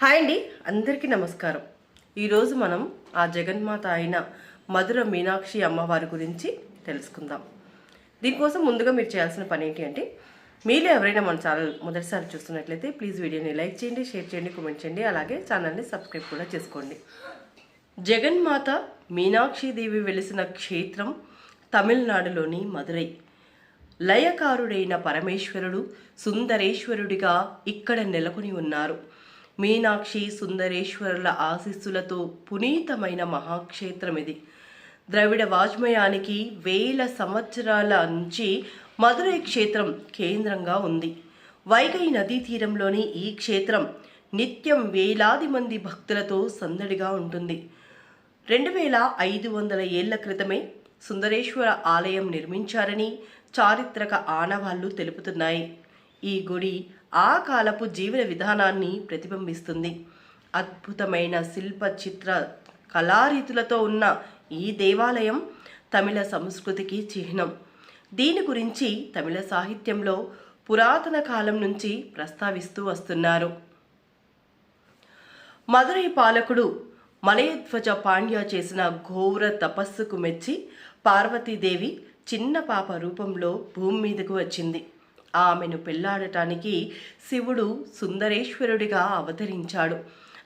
Hi అండి అందరికీ నమస్కారం. ఈరోజు మనం ఆ జగన్మాత అయిన మధుర మీనాక్షి అమ్మవారి గురించి తెలుసుకుందాం. దీనికోసం ముందుగా మీరు చేయాల్సిన పని ఏంటి అంటే మీరు ఎవరైనా మన ఛానల్ మొదటిసారి చూస్తున్నట్లయితే ప్లీజ్ వీడియోని లైక్ చేయండి షేర్ చేయండి కామెంట్ చేయండి అలాగే ఛానల్ని సబ్స్క్రైబ్ కూడా చేసుకోండి. జగన్మాత మీనాక్షిదేవి వెలిసిన క్షేత్రం తమిళనాడులోని మధురై. లయకారుడైన పరమేశ్వరుడు సుందరేశ్వరుడిగా ఇక్కడ నెలకొని ఉన్నారు. మీనాక్షి సుందరేశ్వరుల ఆశీస్సులతో పునీతమైన మహాక్షేత్రం ఇది ద్రవిడ వాజ్మయానికి వేల సంవత్సరాల నుంచి మదురై క్షేత్రం కేంద్రంగా ఉంది. వైగై నదీ తీరంలోని ఈ క్షేత్రం నిత్యం వేలాది మంది భక్తులతో సందడిగా ఉంటుంది. రెండు వేల ఐదు వందల ఏళ్ళ క్రితమే సుందరేశ్వర ఆలయం నిర్మించారని చారిత్రక ఆనవాళ్ళు తెలుపుతున్నాయి. ఈ గుడి ఆ కాలపు జీవన విధానాన్ని ప్రతిబింబిస్తుంది. అద్భుతమైన శిల్ప చిత్ర కళారీతులతో ఉన్న ఈ దేవాలయం తమిళ సంస్కృతికి చిహ్నం. దీని గురించి తమిళ సాహిత్యంలో పురాతన కాలం నుంచి ప్రస్తావిస్తూ వస్తున్నారు. మధురై పాలకుడు మలయధ్వజ పాండ్య చేసిన ఘోర తపస్సుకు మెచ్చి పార్వతీదేవి చిన్న పాప రూపంలో భూమి మీదకు వచ్చింది. ఆమెను పెళ్ళాడటానికి శివుడు సుందరేశ్వరుడిగా అవతరించాడు.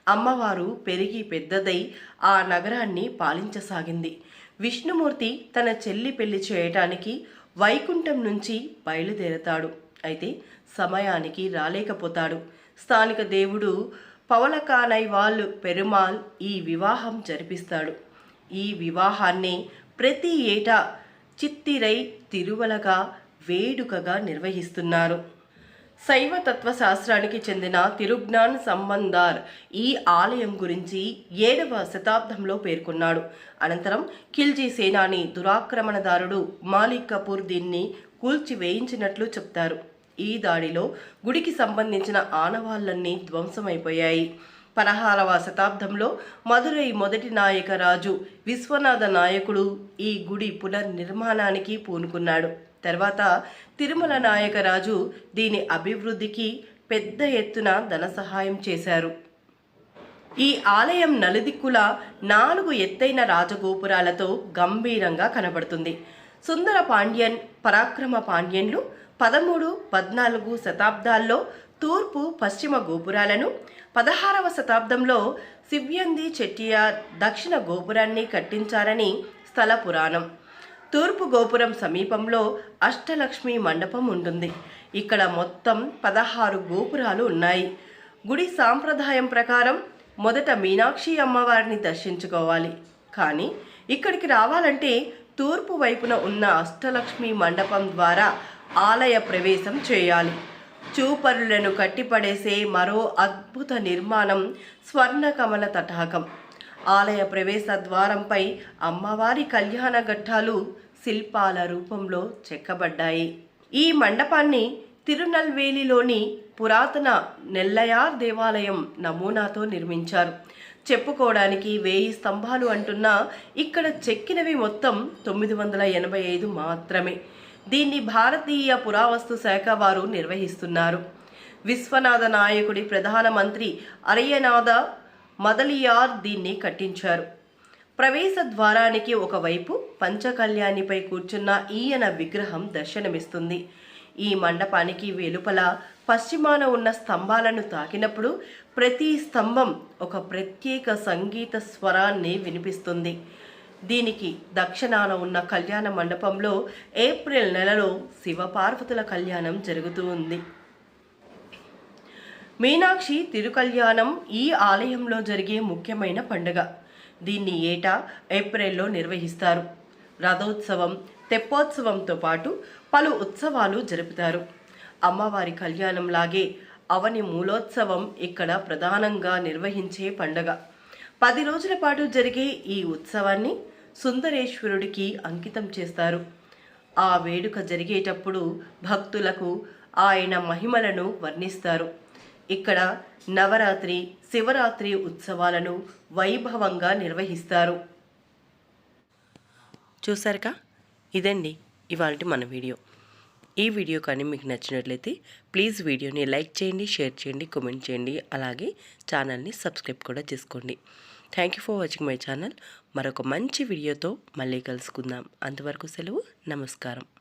అమ్మవారు పెరిగి పెద్దదై ఆ నగరాన్ని పాలించసాగింది. విష్ణుమూర్తి తన చెల్లి పెళ్ళి చేయటానికి వైకుంఠం నుంచి బయలుదేరతాడు. అయితే సమయానికి రాలేకపోతాడు. స్థానిక దేవుడు పవలకానై వాళ్ళు పెరుమాల్ ఈ వివాహం జరిపిస్తాడు. ఈ వివాహాన్ని ప్రతి ఏటా చిత్తిరై తిరువలగా వేడుకగా నిర్వహిస్తున్నారు. శైవ తత్వశాస్త్రానికి చెందిన తిరుజ్ఞాన్ సంబంధార్ ఈ ఆలయం గురించి ఏడవ శతాబ్దంలో పేర్కొన్నాడు. అనంతరం ఖిల్జీ సేనాని దురాక్రమణదారుడు మాలిక్ కపూర్ దీన్ని కూల్చివేయించినట్లు చెప్తారు. ఈ దాడిలో గుడికి సంబంధించిన ఆనవాళ్ళన్నీ ధ్వంసమైపోయాయి. పదహారవ శతాబ్దంలో మదురై మొదటి నాయక రాజు విశ్వనాథ నాయకుడు ఈ గుడి పునర్నిర్మాణానికి పూనుకున్నాడు. తర్వాత తిరుమల నాయకరాజు దీని అభివృద్ధికి పెద్ద ఎత్తున ధన సహాయం చేశారు. ఈ ఆలయం నలుదిక్కుల నాలుగు ఎత్తైన రాజగోపురాలతో గంభీరంగా కనబడుతుంది. సుందర పాండ్యన్ పరాక్రమ పాండ్యన్లు పదమూడు పద్నాలుగు శతాబ్దాల్లో తూర్పు పశ్చిమ గోపురాలను పదహారవ శతాబ్దంలో సివ్యంది చెట్టియార్ దక్షిణ గోపురాన్ని కట్టించారని స్థల పురాణం. తూర్పు గోపురం సమీపంలో అష్టలక్ష్మి మండపం ఉంటుంది. ఇక్కడ మొత్తం పదహారు గోపురాలు ఉన్నాయి. గుడి సాంప్రదాయం ప్రకారం మొదట మీనాక్షి అమ్మవారిని దర్శించుకోవాలి. కానీ ఇక్కడికి రావాలంటే తూర్పు వైపున ఉన్న అష్టలక్ష్మి మండపం ద్వారా ఆలయ ప్రవేశం చేయాలి. చూపరులను కట్టిపడేసే మరో అద్భుత నిర్మాణం స్వర్ణకమల తటాకం. ఆలయ ప్రవేశ ద్వారంపై అమ్మవారి కళ్యాణ ఘట్టాలు శిల్పాల రూపంలో చెక్కబడ్డాయి. ఈ మండపాన్ని తిరునల్వేలిలోని పురాతన నెల్లయార్ దేవాలయం నమూనాతో నిర్మించారు. చెప్పుకోవడానికి వేయి స్తంభాలు అంటున్నా ఇక్కడ చెక్కినవి మొత్తం తొమ్మిది వందల ఎనభై ఐదు మాత్రమే. దీన్ని భారతీయ పురావస్తు శాఖ వారు నిర్వహిస్తున్నారు. విశ్వనాథ నాయకుడి ప్రధానమంత్రి అరయ్యనాథ మదలియార్ దీన్ని కట్టించారు. ప్రవేశ ద్వారానికి ఒకవైపు పంచకళ్యాణిపై కూర్చున్న ఈయన విగ్రహం దర్శనమిస్తుంది. ఈ మండపానికి వెలుపల పశ్చిమాన ఉన్న స్తంభాలను తాకినప్పుడు ప్రతి స్తంభం ఒక ప్రత్యేక సంగీత స్వరాన్ని వినిపిస్తుంది. దీనికి దక్షిణాన ఉన్న కళ్యాణ మండపంలో ఏప్రిల్ నెలలో శివపార్వతుల కళ్యాణం జరుగుతూ ఉంది. మీనాక్షి తిరుకల్యాణం ఈ ఆలయంలో జరిగే ముఖ్యమైన పండుగ. దీన్ని ఏటా ఏప్రిల్లో నిర్వహిస్తారు. రథోత్సవం తెప్పోత్సవంతో పాటు పలు ఉత్సవాలు జరుపుతారు. అమ్మవారి కళ్యాణం లాగే అవని మూలోత్సవం ఇక్కడ ప్రధానంగా నిర్వహించే పండగ. పది రోజుల పాటు జరిగే ఈ ఉత్సవాన్ని సుందరేశ్వరుడికి అంకితం చేస్తారు. ఆ వేడుక జరిగేటప్పుడు భక్తులకు ఆయన మహిమలను వర్ణిస్తారు. ఇక్కడ నవరాత్రి శివరాత్రి ఉత్సవాలను వైభవంగా నిర్వహిస్తారు. చూసారుగా? ఇదండి ఇవాళ మన వీడియో. ఈ వీడియో కానీ మీకు నచ్చినట్లయితే ప్లీజ్ వీడియోని లైక్ చేయండి షేర్ చేయండి కామెంట్ చేయండి అలాగే ఛానల్ని సబ్స్క్రైబ్ కూడా చేసుకోండి. Thank you for watching my channel. మరొక మంచి వీడియోతో మళ్ళీ కలుసుకుందాం. అంతవరకు సెలవు నమస్కారం.